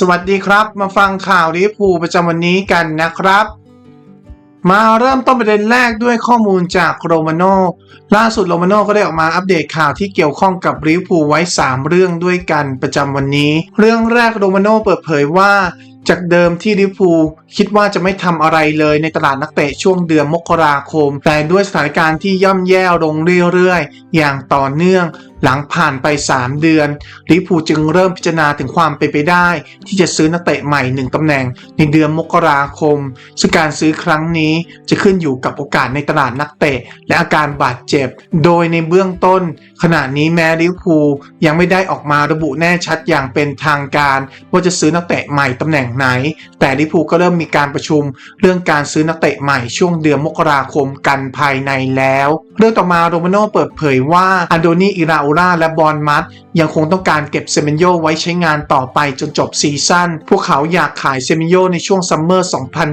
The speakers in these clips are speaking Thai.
สวัสดีครับ มาฟังข่าวลิบูประจำวันนี้กันนะครับ มาเริ่มต้นประเด็นแรกด้วยข้อมูลจากโรมาโน่ล่าสุดโรมาโน่ก็ได้ออกมาอัปเดตข่าวที่เกี่ยวข้องกับลิบูไว้ 3 เรื่องด้วยกันประจำวันนี้ เรื่องแรกโรมาโน่เปิดเผยว่า จากเดิมที่ลิบูคิดว่าจะไม่ทำอะไรเลยในตลาดนักเตะช่วงเดือนมกราคม แต่ด้วยสถานการณ์ที่ย่ำแย่ลงเรื่อยๆอย่างต่อเนื่องหลังผ่านไป 3 เดือนลิพูจึงเริ่มพิจารณาถึงความเป็นไปได้ ที่จะซื้อนักเตะใหม่หนึ่งตำแหน่งในเดือนมกราคม ซึ่งการซื้อครั้งนี้จะขึ้นอยู่กับโอกาสในตลาดนักเตะ และอาการบาดเจ็บ โดยในเบื้องต้น ขณะนี้แม้ลิพูยังไม่ได้ออกมาระบุแน่ชัดอย่างเป็นทางการว่าจะซื้อนักเตะใหม่ตำแหน่งไหน แต่ลิพูก็เริ่มมีการประชุม เรื่องการซื้อนักเตะใหม่ช่วงเดือนมกราคมกันภายในแล้ว เรื่องต่อมาโรมาโน่เปิดเผยว่าอันโดนีอิราโอราและบอลมัดยังคงต้องการเก็บเซเมนโยไว้ใช้งานต่อไปจนจบซีซั่น พวกเขาอยากขายเซเมนโยในช่วงซัมเมอร์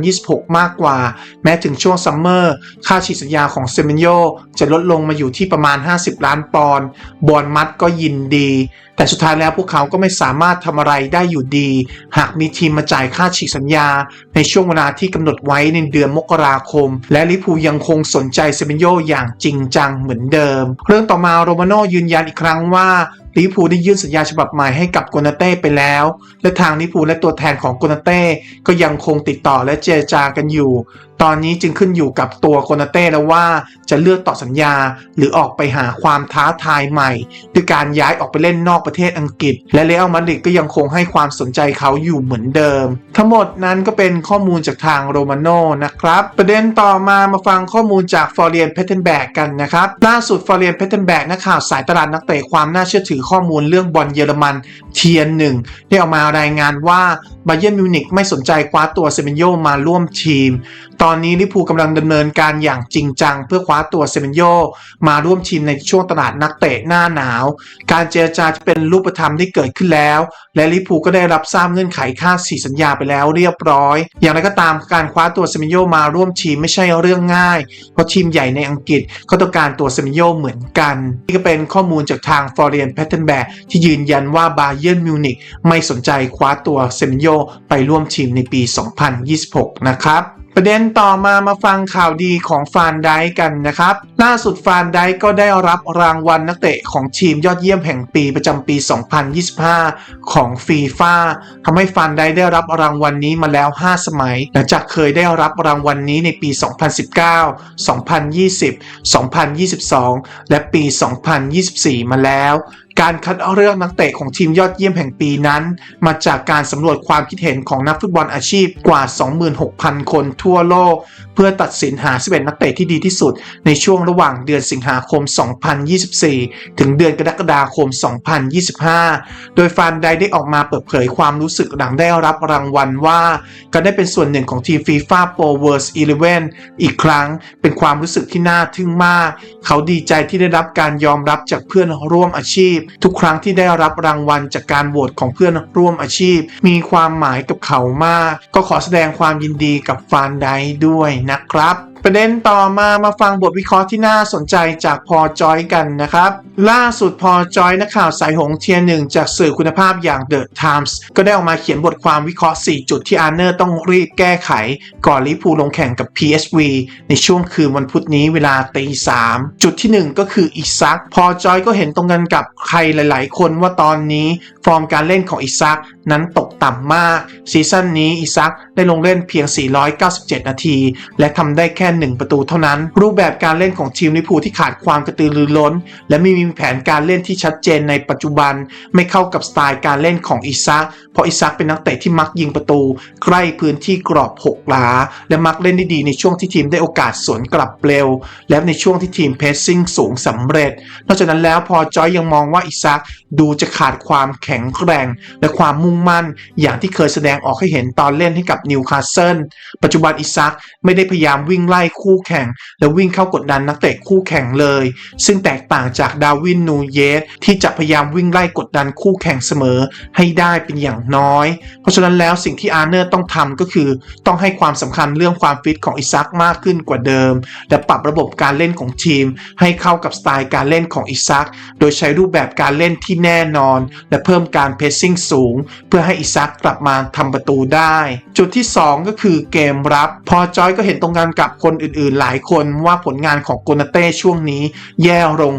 2026 มากกว่า แม้ถึงช่วงซัมเมอร์ค่าฉีดสัญญาของเซเมนโยจะลดลงมาอยู่ที่ประมาณ 50 ล้านปอนด์ บอลมัดก็ยินดีแต่สุดท้ายแล้วพวกเขาก็ไม่สามารถทำอะไรได้อยู่ดี หากมีทีมมาจ่ายค่าฉีกสัญญา ในช่วงเวลาที่กำหนดไว้ในเดือนมกราคม และลิพูยังคงสนใจเซเบนโยอย่างจริงจังเหมือนเดิม เรื่องต่อมาโรมาโนยืนยันอีกครั้งว่า ลิพูได้ยื่นสัญญาฉบับใหม่ให้กับโกนาเต้ไปแล้ว และทางลิพูและตัวแทนของโกนาเต้ก็ยังคงติดต่อและเจรจากันอยู่ ตอนนี้จึงขึ้นอยู่กับตัวโกนาเต้แล้วว่าจะเลือกต่อสัญญา หรือออกไปหาความท้าทายใหม่ด้วยการย้ายออกไปเล่นนอกประเทศอังกฤษ และเรอัลมาดริดก็ยังคงให้ความสนใจเขาอยู่เหมือนเดิม ทั้งหมดนั้นก็เป็นข้อมูลจากทางโรมาโนนะครับ ประเด็นต่อมามาฟังข้อมูลจากฟอร์เรียนเพเทนแบกกันนะครับล่าสุดฟอร์เรียนเพเทนแบกนักข่าวสายตลาดนักเตะความน่าเชื่อถือข้อมูลเรื่องบอลเยอรมันเทียนหนึ่งได้ออกมารายงานว่าบาเย r n นมิวนิกไม่สนใจคว้าตัวเซเมนโยมาร่วมทีม ตอนนี้ลิพูกำลังดำเนินการอย่างจริงจัง เพื่อคว้าตัวเซเมนโยมาร่วมทีมในช่วงตลาดนักเตะหน้าหนาว การเจรจาจะเป็นรูปธรรมที่เกิดขึ้นแล้ว และลิพูก็ได้รับทราบเงื่อนไขค่าสี่สัญญาไปแล้วเรียบร้อย อย่างไรก็ตามการคว้าตัวเซเมนโยมาร่วมทีมไม่ใช่เรื่องง่าย เพราะทีมใหญ่ในอังกฤษก็ต้องการตัวเซเมนโยเหมือนกันนี่ก็เป็นข้อมูลจากทางฟอร์เรียนแพทเทนแบกที่ยืนยันว่าบาเย r n นมิวนิกไม่สนใจคว้าตัวเซมนโยไปร่วมทีมในปี 2026 นะครับประเด็นต่อมามาฟังข่าวดีของฟานไดกันนะครับ ล่าสุดฟานไดก็ได้รับรางวัลนักเตะของทีมยอดเยี่ยมแห่งปีประจำปี 2025 ของฟีฟ่าทำให้ฟานไดได้รับรางวัลนี้มาแล้ว 5 สมัย หลังจากเคยได้รับรางวัลนี้ในปี 2019 2020 2022 และปี 2024 มาแล้วการคัดเลือกนักเตะของทีมยอดเยี่ยมแห่งปีนั้น มาจากการสำรวจความคิดเห็นของนักฟุตบอลอาชีพกว่า 26,000 คนทั่วโลก เพื่อตัดสินหา 11 นักเตะที่ดีที่สุด ในช่วงระหว่างเดือนสิงหาคม 2024 ถึงเดือนกรกฎาคม 2025 โดยฟานไดได้ออกมาเปิดเผยความรู้สึกหลังได้รับรางวัลว่าก็ได้เป็นส่วนหนึ่งของทีม FIFA Pro World 11อีกครั้งเป็นความรู้สึกที่น่าทึ่งมาก เขาดีใจที่ได้รับการยอมรับจากเพื่อนร่วมอาชีพทุกครั้งที่ได้รับรางวัลจากการโหวตของเพื่อนร่วมอาชีพ มีความหมายกับเขามาก ก็ขอแสดงความยินดีกับฟานไดด้วยนะครับ ประเด็นต่อมามาฟังบทวิเคราะห์ที่น่าสนใจจากพอจอยกันนะครับ ล่าสุดพอจอยนักข่าวสายหงเทียร์หนึ่งจากสื่อคุณภาพอย่าง The Times ก็ได้ออกมาเขียนบทความวิเคราะห์ 4 จุดที่อาร์เนอร์ต้องรีบแก้ไข ก่อนลิพูลลงแข่งกับ PSV ในช่วงคืนวันพุธนี้เวลาตีสามจุดที่ 1 ก็คืออิซัก พอจอยก็เห็นตรงกันกับใครหลาย ๆ คนว่าตอนนี้ ฟอร์มการเล่นของอิซักนั้นตกต่ำมากซีซั่นนี้อิซักได้ลงเล่นเพียง 497 นาที และทำได้แค่1 ประตูเท่านั้น รูปแบบการเล่นของทีมลิพูที่ขาดความกระตือรือร้น และไม่มีแผนการเล่นที่ชัดเจนในปัจจุบัน ไม่เข้ากับสไตล์การเล่นของอิซักเพราะอิซักเป็นนักเตะที่มักยิงประตู ใกล้พื้นที่กรอบหกหลาและมักเล่นได้ดีในช่วงที่ทีมได้โอกาสสวนกลับเร็ว และในช่วงที่ทีมเพสซิ่งสูงสำเร็จ นอกจากนั้นแล้วพอจอยยังมองว่าอิซักดูจะขาดความแข็งแกร่ง และความมุ่งมั่น อย่างที่เคยแสดงออกให้เห็นตอนเล่นให้กับนิวคาสเซิลปัจจุบันอิซักไม่ได้พยายามวิ่งไล่ล่คู่แข่ง และวิ่งเข้ากดดันนักเตะคู่แข่งเลย ซึ่งแตกต่างจากดาวินนูเยสที่จะพยายามวิ่งไล่กดดันคู่แข่งเสมอให้ได้เป็นอย่างน้อย เพราะฉะนั้นแล้วสิ่งที่อาร์เนอร์ต้องทำก็คือ ต้องให้ความสำคัญเรื่องความฟิตของอิซักมากขึ้นกว่าเดิม และปรับระบบการเล่นของทีม ให้เข้ากับสไตล์การเล่นของอิซักโดยใช้รูปแบบการเล่นที่แน่นอน และเพิ่มการเพสซิ่งสูง เพื่อให้อิซักกลับมาทำประตูได้ จุดที่ 2 ก็คือเกมรับ พอจอยก็เห็นตรงกันกับคนคนอื่นๆ หลายคนว่าผลงานของโกนาเต้ช่วงนี้แย่ลง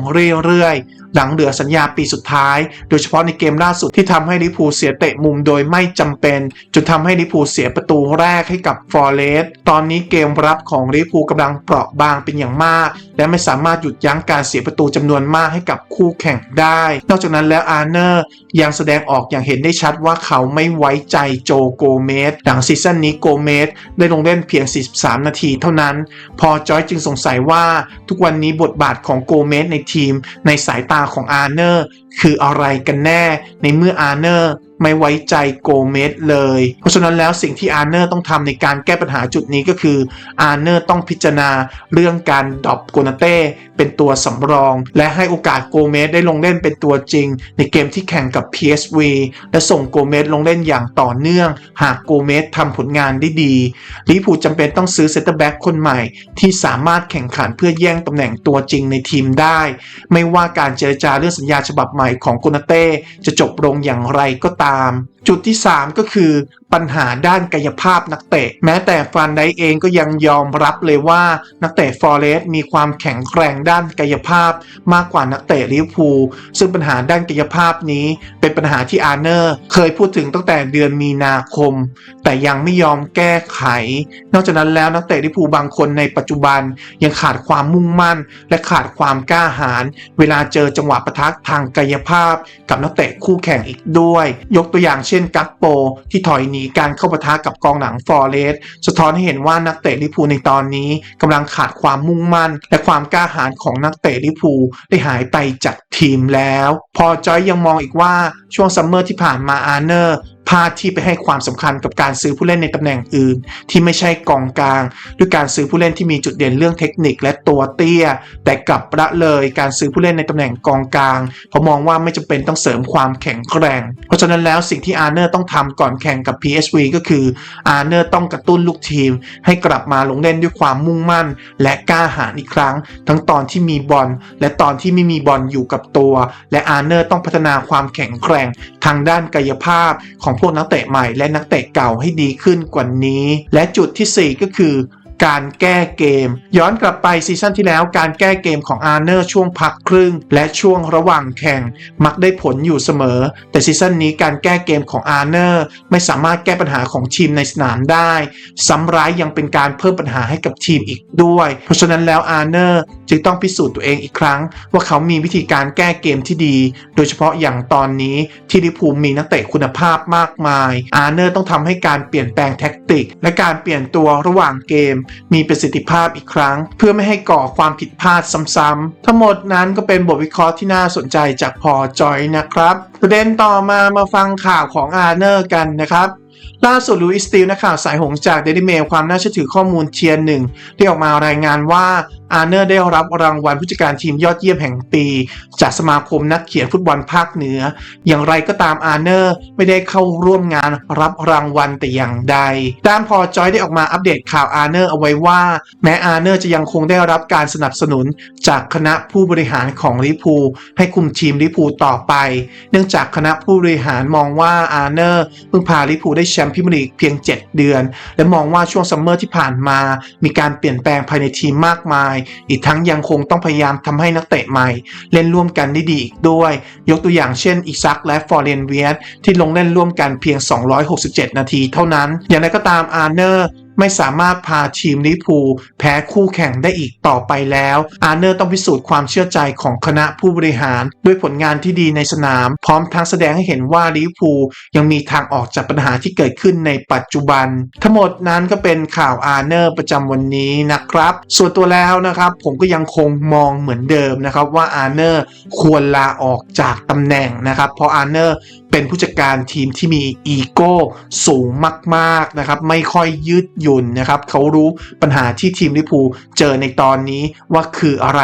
เรื่อยๆ หลังเหลือสัญญาปีสุดท้าย โดยเฉพาะในเกมล่าสุดที่ทำให้ลิพูเสียเตะมุมโดยไม่จำเป็น จนทำให้ลิพูเสียประตูแรกให้กับฟอร์เรสต์ตอนนี้เกมรับของลิเวอร์พูลกำลังเปราะบางเป็นอย่างมาก และไม่สามารถหยุดยั้งการเสียประตูจำนวนมากให้กับคู่แข่งได้ นอกจากนั้นแล้วอาร์เนอร์ยังแสดงออกอย่างเห็นได้ชัดว่าเขาไม่ไว้ใจโจโกเมสหลังซีซั่นนี้โกเมสได้ลงเล่นเพียง 43 นาทีเท่านั้น พอจอยจึงสงสัยว่าทุกวันนี้บทบาทของโกเมสในทีมในสายตาของอาร์เนอร์คืออะไรกันแน่ ในเมื่ออาร์เนอร์ ไม่ไว้ใจโกเมสเลย เพราะฉะนั้นแล้วสิ่งที่อาร์เนอร์ต้องทำในการแก้ปัญหาจุดนี้ก็คืออาร์เนอร์ต้องพิจารณาเรื่องการดรอปโกนาเต้เป็นตัวสำรอง และให้โอกาสโกเมสได้ลงเล่นเป็นตัวจริง ในเกมที่แข่งกับ PSV และส่งโกเมสลงเล่นอย่างต่อเนื่อง หากโกเมสทำผลงานได้ดีลิเวอร์พูจำเป็นต้องซื้อเซนเตอร์แบ็กคนใหม่ ที่สามารถแข่งขันเพื่อแย่งตำแหน่งตัวจริงในทีมได้ ไม่ว่าการเจรจาเรื่องสัญญาฉบับใหม่ของโกนาเต้จะจบลงอย่างไรก็ตาม time จุดที่ 3 ก็คือปัญหาด้านกายภาพนักเตะ แม้แต่ฟันไดเองก็ยังยอมรับเลยว่านักเตะฟอร์เรสต์มีความแข็งแกร่งด้านกายภาพมากกว่านักเตะลิเวอร์พูลซึ่งปัญหาด้านกายภาพนี้เป็นปัญหาที่อาร์เนอร์ เคยพูดถึงตั้งแต่เดือนมีนาคม แต่ยังไม่ยอมแก้ไข นอกจากนั้นแล้วนักเตะลิเวอร์พูลบางคนในปัจจุบันยังขาดความมุ่งมั่น และขาดความกล้าหาญเวลาเจอจังหวะปะทะทางกายภาพ กับนักเตะคู่แข่งอีกด้วย ยกตัวอย่างเช่นกักโป ที่ถอยหนีการเข้าปะทะกับกองหลังฟอร์เรสสะท้อนให้เห็นว่านักเตะลิพูในตอนนี้กำลังขาดความมุ่งมั่น และความกล้าหาญของนักเตะลิพูได้หายไปจากทีมแล้ว พอจอยยังมองอีกว่าช่วงซัมเมอร์ที่ผ่านมาอาร์เนอร์ พลาดที่ไปให้ความสำคัญกับการซื้อผู้เล่นในตำแหน่งอื่น ที่ไม่ใช่กองกลาง ด้วยการซื้อผู้เล่นที่มีจุดเด่นเรื่องเทคนิคและตัวเตี้ย แต่กลับละเลยการซื้อผู้เล่นในตำแหน่งกองกลาง เพราะมองว่าไม่จำเป็นต้องเสริมความแข็งแกร่ง เพราะฉะนั้นแล้วสิ่งที่อาร์เนอร์ต้องทำก่อนแข่งกับ PSV ก็คืออาร์เนอร์ต้องกระตุ้นลูกทีม ให้กลับมาลงเล่นด้วยความมุ่งมั่น และกล้าหาญอีกครั้ง ทั้งตอนที่มีบอลและตอนที่ไม่มีบอลอยู่กับตัว และอาร์เนอร์ต้องพัฒนาความแข็งแกร่งทางด้านกายภาพของวกนักเตะใหม่และนักเตะเก่าให้ดีขึ้นกว่านี้ และจุดทีสี่4 ก็คือ การแก้เกม ย้อนกลับไปซีซั่นที่แล้วการแก้เกมของอาร์เนอร์ช่วงพักครึ่ง และช่วงระหว่างแข่งมักได้ผลอยู่เสมอ แต่ซีซั่นนี้การแก้เกมของอาร์เนอร์ไม่สามารถแก้ปัญหาของทีมในสนามได้ซ้ำร้ายยังเป็นการเพิ่มปัญหาให้กับทีมอีกด้วย เพราะฉะนั้นแล้วอาร์เนอร์จึงต้องพิสูจน์ตัวเองอีกครั้ง ว่าเขามีวิธีการแก้เกมที่ดี โดยเฉพาะอย่างตอนนี้ที่ลิเวอร์พูมีนักเตะคุณภาพมากมาย อาร์เนอร์ต้องทำให้การเปลี่ยนแปลงแท็กติก และการเปลี่ยนตัวระหว่างเกมมีประสิทธิภาพอีกครั้ง เพื่อไม่ให้ก่อความผิดพลาดซ้ำๆทั้งหมดนั้นก็เป็นบทวิเคราะห์ที่น่าสนใจจากพอจอยนะครับประเด็นต่อมามาฟังข่าวของอาร์เนอร์กันนะครับล่าสุดลูอิสติลนักข่าวสายหงจากเดลิเมลความน่าเชื่อถือข้อมูลเทียนหนึ่งได้ออกมารายงานว่า อาร์เนอร์ได้รับรางวัลผู้จัดการทีมยอดเยี่ยมแห่งปี จากสมาคมนักเขียนฟุตบอลภาคเหนือ อย่างไรก็ตามอาร์เนอร์ไม่ได้เข้าร่วมงานรับรางวัลแต่อย่างใด ด้านพอจอยได้ออกมาอัปเดตข่าวอาร์เนอร์เอาไว้ว่า แม้อาร์เนอร์จะยังคงได้รับการสนับสนุนจากคณะผู้บริหารของลิพูให้คุมทีมลิพูต่อไป เนื่องจากคณะผู้บริหารมองว่าอาร์เนอร์เพิ่งพาลิพูได้แชมป์พรีเมียร์ลีกเพียง 7 เดือน และมองว่าช่วงซัมเมอร์ที่ผ่านมา มีการเปลี่ยนแปลงภายในทีมมากมายอีกทั้งยังคงต้องพยายามทำให้นักเตะใหม่ เล่นร่วมกันได้ดีอีกด้วย ยกตัวอย่างเช่นอิซักและฟอร์เรนเวียสที่ลงเล่นร่วมกันเพียง 267 นาทีเท่านั้น อย่างไรก็ตามอาร์เนอร์ ไม่สามารถพาทีมลิเวอร์พูแพ้คู่แข่งได้อีกต่อไปแล้ว อาร์เนอร์ต้องพิสูจน์ความเชื่อใจของคณะผู้บริหาร ด้วยผลงานที่ดีในสนาม พร้อมทั้งแสดงให้เห็นว่าลิเวอร์พูยังมีทางออกจากปัญหาที่เกิดขึ้นในปัจจุบัน ทั้งหมดนั้นก็เป็นข่าวอาร์เนอร์ประจำวันนี้นะครับ ส่วนตัวแล้วนะครับ ผมก็ยังคงมองเหมือนเดิมนะครับว่าอาร์เนอร์ควรลาออกจากตำแหน่งนะครับ เพราะอาร์เนอร์เป็นผู้จัดการทีมที่มีอีโก้สูงมากๆนะครับไม่ค่อยยืดยุนนะครับเขารู้ปัญหาที่ทีมลิพูเจอในตอนนี้ว่าคืออะไร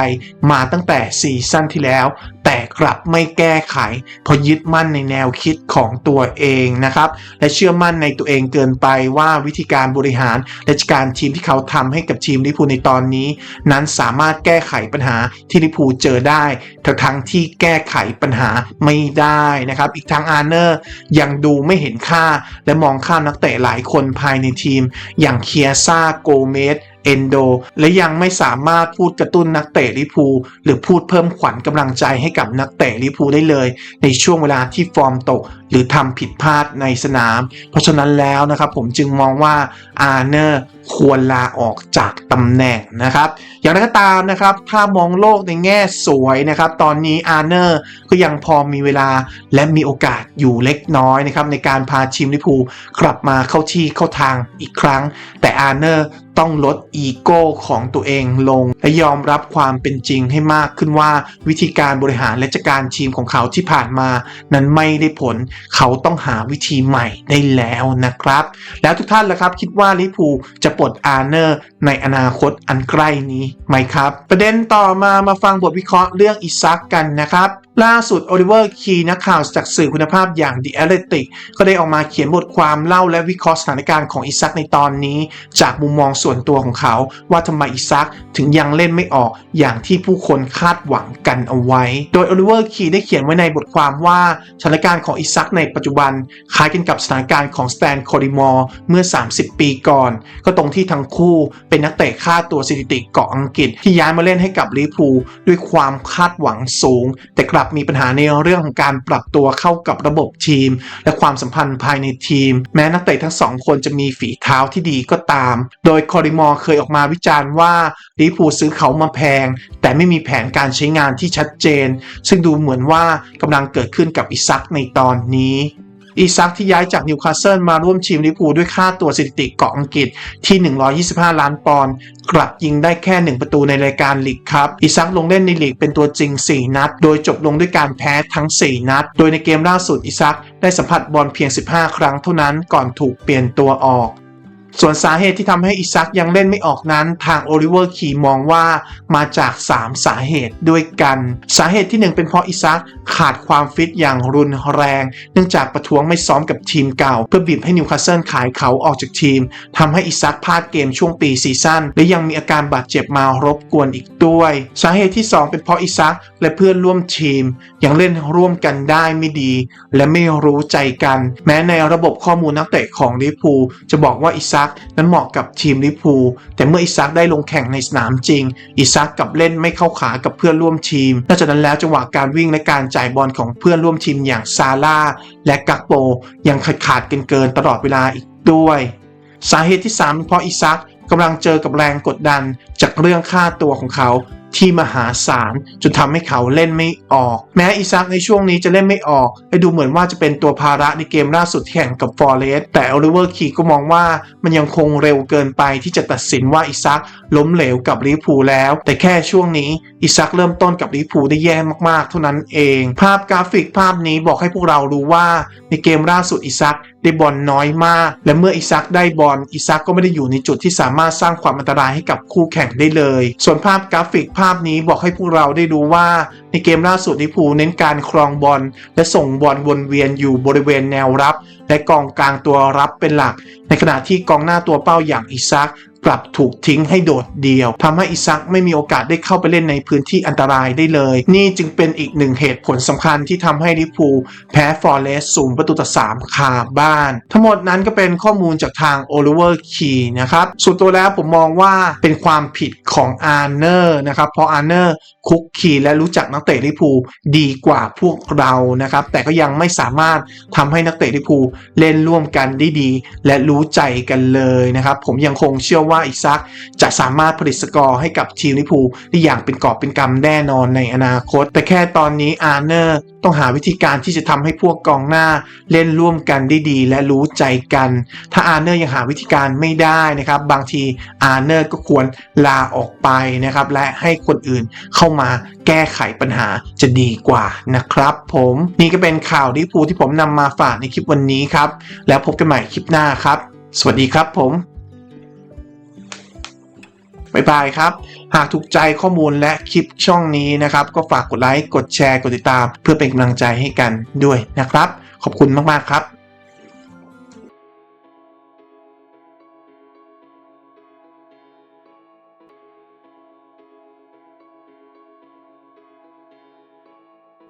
มาตั้งแต่ซีซั่นที่แล้ว แต่กลับไม่แก้ไขเพราะยึดมั่นในแนวคิดของตัวเองนะครับ และเชื่อมั่นในตัวเองเกินไปว่าวิธีการบริหารและการทีมที่เขาทำให้กับทีมลิพูในตอนนี้ นั้นสามารถแก้ไขปัญหาที่ลิพูเจอได้ทั้งทั้งที่แก้ไขปัญหาไม่ได้นะครับอีกทั้งอาร์เนอร์ยังดูไม่เห็นค่าและมองข้ามนักเตะหลายคนภายในทีม อยางเคียซ่าโกเมสเอนโด และยังไม่สามารถพูดกระตุ้นนักเตะลิพูหรือพูดเพิ่มขวัญกำลังใจให้กับนักเตะลิพูได้เลย ในช่วงเวลาที่ฟอร์มตกหรือทำผิดพลาดในสนาม เพราะฉะนั้นแล้วนะครับผมจึงมองว่าอาร์เนอร์ควรลาออกจากตำแหน่งนะครับ อย่างไรก็ตามนะครับ ถ้ามองโลกในแง่สวยนะครับ ตอนนี้อาร์เนอร์ก็ยังพอมีเวลาและมีโอกาสอยู่เล็กน้อยนะครับในการพาทีมลิพูกลับมาเข้าที่เข้าทางอีกครั้ง แต่อาร์เนอร์ต้องลดอีโก้ของตัวเองลง และยอมรับความเป็นจริงให้มากขึ้นว่าวิธีการบริหารและจัดการทีมของเขาที่ผ่านมา นั้นไม่ได้ผลเขาต้องหาวิธีใหม่ได้แล้วนะครับ แล้วทุกท่านล่ะครับ คิดว่าลิพูจะปลดอาร์เนอร์ในอนาคตอันใกล้นี้ไหมครับ ประเด็นต่อมามาฟังบทวิเคราะห์เรื่องอิซักกันนะครับล่าสุดโอลิเวอร์คีนักข่าวจากสื่อคุณภาพอย่าง The Athletic ก็ได้ออกมาเขียนบทความเล่าและวิเคราะห์สถานการณ์ของอิซักในตอนนี้ จากมุมมองส่วนตัวของเขา ว่าทำไมอิซักถึงยังเล่นไม่ออกอย่างที่ผู้คนคาดหวังกันเอาไว้ โดยโอลิเวอร์คีได้เขียนไว้ในบทความว่าสถานการณ์ของอิซักในปัจจุบันคล้ายกันกับสถานการณ์ของสแตนโคดิมอร์เมื่อ 30 ปีก่อน ก็ตรงที่ทั้งคู่เป็นนักเตะค่าตัวสถิติเกาะอังกฤษ ที่ย้ายมาเล่นให้กับลิเวอร์พูลด้วยความคาดหวังสูง แต่กลับมีปัญหาในเรื่องของการปรับตัวเข้ากับระบบทีม และความสัมพันธ์ภายในทีม แม้นักเตะทั้งสองคนจะมีฝีเท้าที่ดีก็ตาม โดยคอริมอร์เคยออกมาวิจารณ์ว่าลิเวอร์พูลซื้อเขามาแพง แต่ไม่มีแผนการใช้งานที่ชัดเจน ซึ่งดูเหมือนว่ากำลังเกิดขึ้นกับอิซักในตอนนี้อีซักที่ย้ายจากนิวคาสเซิลมาร่วมทีมลิเวอร์พูลด้วยค่าตัวสถิติเกาะอังกฤษที่ 125 ล้านปอนด์กลับยิงได้แค่ 1 ประตูในรายการลีกครับอีซักลงเล่นในลีกเป็นตัวจริง 4 นัด โดยจบลงด้วยการแพ้ทั้ง 4 นัด โดยในเกมล่าสุดอีซักได้สัมผัสบอลเพียง 15 ครั้งเท่านั้นก่อนถูกเปลี่ยนตัวออก ส่วนสาเหตุที่ทำให้อิซักยังเล่นไม่ออกนั้น ทางโอลิเวอร์คีมองว่ามาจาก 3 สาเหตุด้วยกัน สาเหตุที่ 1 เป็นเพราะอิซักขาดความฟิตอย่างรุนแรง เนื่องจากประท้วงไม่ซ้อมกับทีมเก่า เพื่อบีบให้นิวคาสเซิลขายเขาออกจากทีมทำให้อิซักพลาดเกมช่วงปีซีซั่นและยังมีอาการบาดเจ็บมารบกวนอีกด้วย สาเหตุที่ 2 เป็นเพราะอิซักและเพื่อนร่วมทีม ยังเล่นร่วมกันได้ไม่ดี และไม่รู้ใจกัน แม้ในระบบข้อมูลนักเตะของลิเวอร์พูลจะบอกว่าอิซักนั้นเหมาะกับทีมลิพูแต่เมื่ออิซักได้ลงแข่งในสนามจริง อิซักกลับเล่นไม่เข้าขากับเพื่อนร่วมทีมนอกจากนั้นแล้วจังหวะการวิ่งและการจ่ายบอลของเพื่อนร่วมทีมอย่างซาร่าและกักโปยังขาดขาดกันเกินตลอดเวลาอีกด้วย สาเหตุที่3เพราะอิซักกำลังเจอกับแรงกดดันจากเรื่องค่าตัวของเขา ที่มหาศาลจนทำให้เขาเล่นไม่ออก แม้อิซักในช่วงนี้จะเล่นไม่ออกและดูเหมือนว่าจะเป็นตัวภาระในเกมล่าสุดแข่งกับฟอร์เรสแต่โอลิเวอร์คีก็มองว่ามันยังคงเร็วเกินไปที่จะตัดสินว่าอิซักล้มเหลวกับลิพูแล้ว แต่แค่ช่วงนี้อิซักเริ่มต้นกับลิพูได้แย่มากๆ เท่านั้นเอง ภาพกราฟิกภาพนี้บอกให้พวกเรารู้ว่าในเกมล่าสุดอิซักได้บอลน้อยมาก และเมื่ออิซักได้บอลอิซักก็ไม่ได้อยู่ในจุดที่สามารถสร้างความอันตรายให้กับคู่แข่งได้เลย ส่วนภาพกราฟิกภาพนี้บอกให้พวกเราได้ดูว่า ในเกมล่าสุดลิพูเน้นการครองบอลและส่งบอลวนเวียนอยู่บริเวณแนวรับ และกองกลางตัวรับเป็นหลัก ในขณะที่กองหน้าตัวเป้าอย่างอิซัก กลับถูกทิ้งให้โดดเดี่ยวทำให้อิซักไม่มีโอกาสได้เข้าไปเล่นในพื้นที่อันตรายได้เลย นี่จึงเป็นอีกหนึ่งเหตุผลสำคัญที่ทำให้ลิพูแพ้ฟอร์เรสสูงประตูต่อสามคาบ้าน ทั้งหมดนั้นก็เป็นข้อมูลจากทางโอลิเวอร์คีนะครับส่วนตัวแล้วผมมองว่าเป็นความผิดของอาร์เนอร์นะครับเพราะอาร์เนอร์คุกคีและรู้จักนักเตะลิพูดีกว่าพวกเรานะครับแต่ก็ยังไม่สามารถทำให้นักเตะลิพูเล่นร่วมกันได้ดี และรู้ใจกันเลยนะครับผมยังคงเชื่อว่าอิซักจะสามารถผลิตสกอร์ให้กับทีมลิพูได้อย่างเป็นกอบเป็นกำแน่นอนในอนาคต แต่แค่ตอนนี้อาร์เนอร์ต้องหาวิธีการที่จะทำให้พวกกองหน้าเล่นร่วมกันได้ดีและรู้ใจกัน ถ้าอาร์เนอร์ยังหาวิธีการไม่ได้นะครับ บางทีอาร์เนอร์ก็ควรลาออกไปนะครับ และให้คนอื่นเข้ามาแก้ไขปัญหาจะดีกว่านะครับ ผมนี่ก็เป็นข่าวลิพูที่ผมนำมาฝากในคลิปวันนี้ครับ แล้วพบกันใหม่คลิปหน้าครับ สวัสดีครับผม บ๊ายบายครับ หากถูกใจข้อมูลและคลิปช่องนี้นะครับ ก็ฝากกดไลค์ กดแชร์ กดติดตาม เพื่อเป็นกำลังใจให้กันด้วยนะครับ ขอบคุณมาก ๆ ครับ